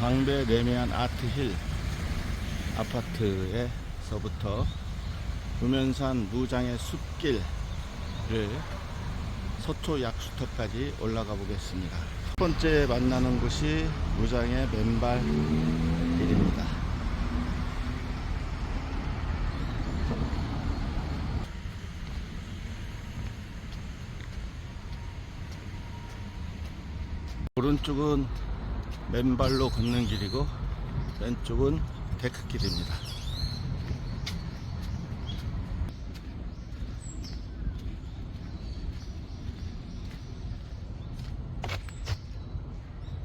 광배 레미안 아트힐 아파트에서부터 우면산 무장의 숲길을 서초 약수터까지 올라가 보겠습니다. 첫 번째 만나는 곳이 무장의 맨발 길입니다. 오른쪽은 맨발로 걷는 길이고 왼쪽은 데크길입니다.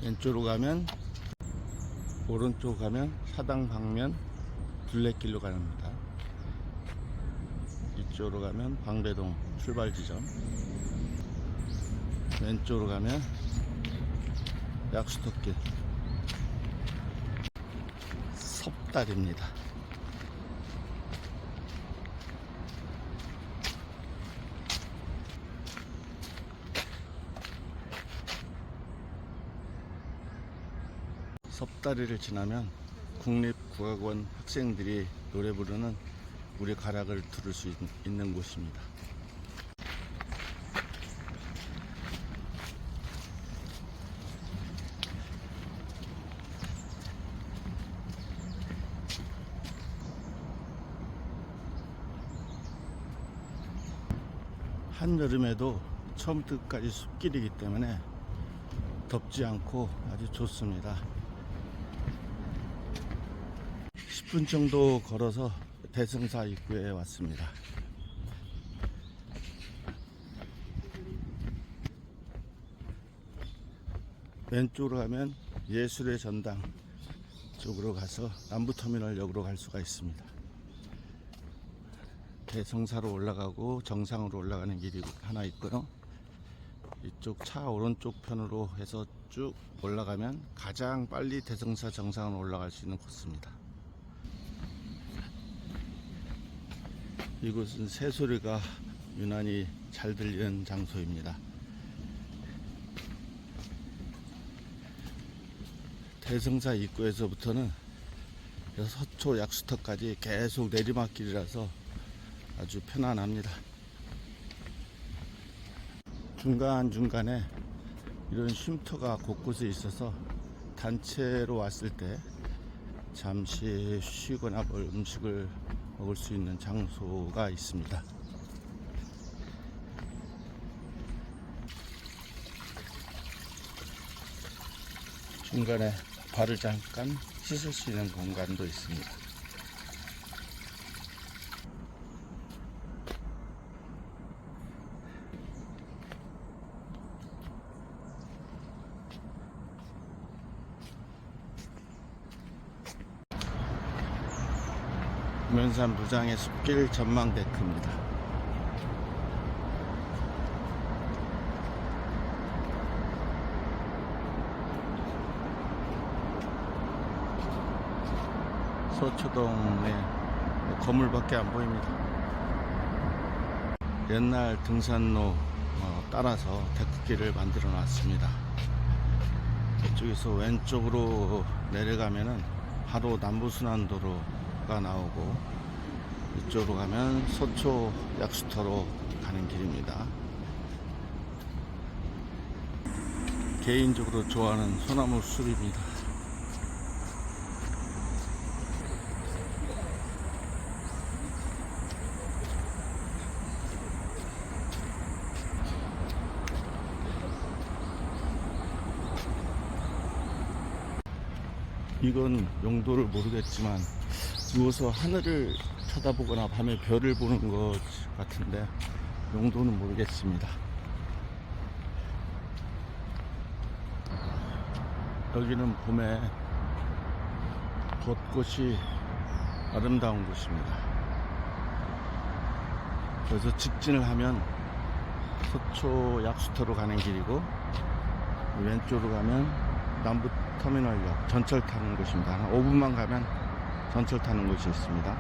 왼쪽으로 가면 오른쪽 가면 사당 방면 둘레길로 가는니다 이쪽으로 가면 방배동 출발 지점 왼쪽으로 가면 약수터길 섭달입니다. 섭다리를 지나면 국립국악원 학생들이 노래 부르는 우리 가락을 들을 수 있, 있는 곳입니다. 한여름에도 처음부터 끝까지 숲길이기 때문에 덥지 않고 아주 좋습니다. 10분 정도 걸어서 대승사 입구에 왔습니다. 왼쪽으로 가면 예술의 전당 쪽으로 가서 남부터미널역으로 갈 수가 있습니다. 대성사로 올라가고 정상으로 올라가는 길이 하나 있고요. 이쪽 차 오른쪽 편으로 해서 쭉 올라가면 가장 빨리 대성사 정상으로 올라갈 수 있는 코스입니다. 이곳은 새소리가 유난히 잘 들리는 장소입니다. 대성사 입구에서부터는 서초 약수터까지 계속 내리막길이라서 아주 편안합니다. 중간중간에 이런 쉼터가 곳곳에 있어서 단체로 왔을 때 잠시 쉬거나 뭘 음식을 먹을 수 있는 장소가 있습니다. 중간에 발을 잠깐 씻을 수 있는 공간도 있습니다. 면산 무장의 숲길 전망 데크입니다. 서초동에 건물밖에 안 보입니다. 옛날 등산로 어, 따라서 데크길을 만들어 놨습니다. 이쪽에서 왼쪽으로 내려가면은 바로 남부순환도로 가 나오고 이쪽으로 가면 서초 약수터로 가는 길입니다. 개인적으로 좋아하는 소나무 숲입니다. 이건 용도를 모르겠지만 누워서 하늘을 쳐다보거나 밤에 별을 보는 것 같은데 용도는 모르겠습니다. 여기는 봄에 벚꽃이 아름다운 곳입니다. 그래서 직진을 하면 서초 약수터로 가는 길이고 왼쪽으로 가면 남부 터미널역 전철 타는 곳입니다. 한 5분만 가면 전철 타는 곳이 있습니다.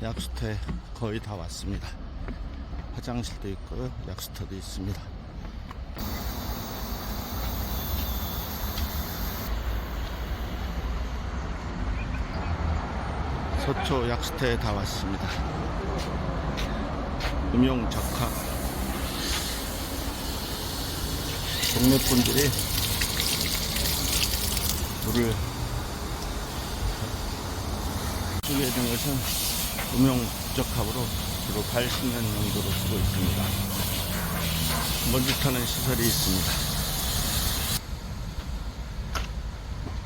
약수터에 거의 다 왔습니다. 화장실도 있고 약수터도 있습니다. 서초 약수터에 다 왔습니다. 음용 적합 동네 분들이 물을 쓰게 된 것은 음용 적합으로 주로 발 씻는 용도로 쓰고 있습니다. 먼지 타는 시설이 있습니다.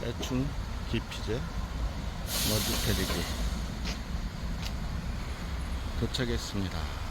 대충 기피제 먼지 때리기 도착했습니다.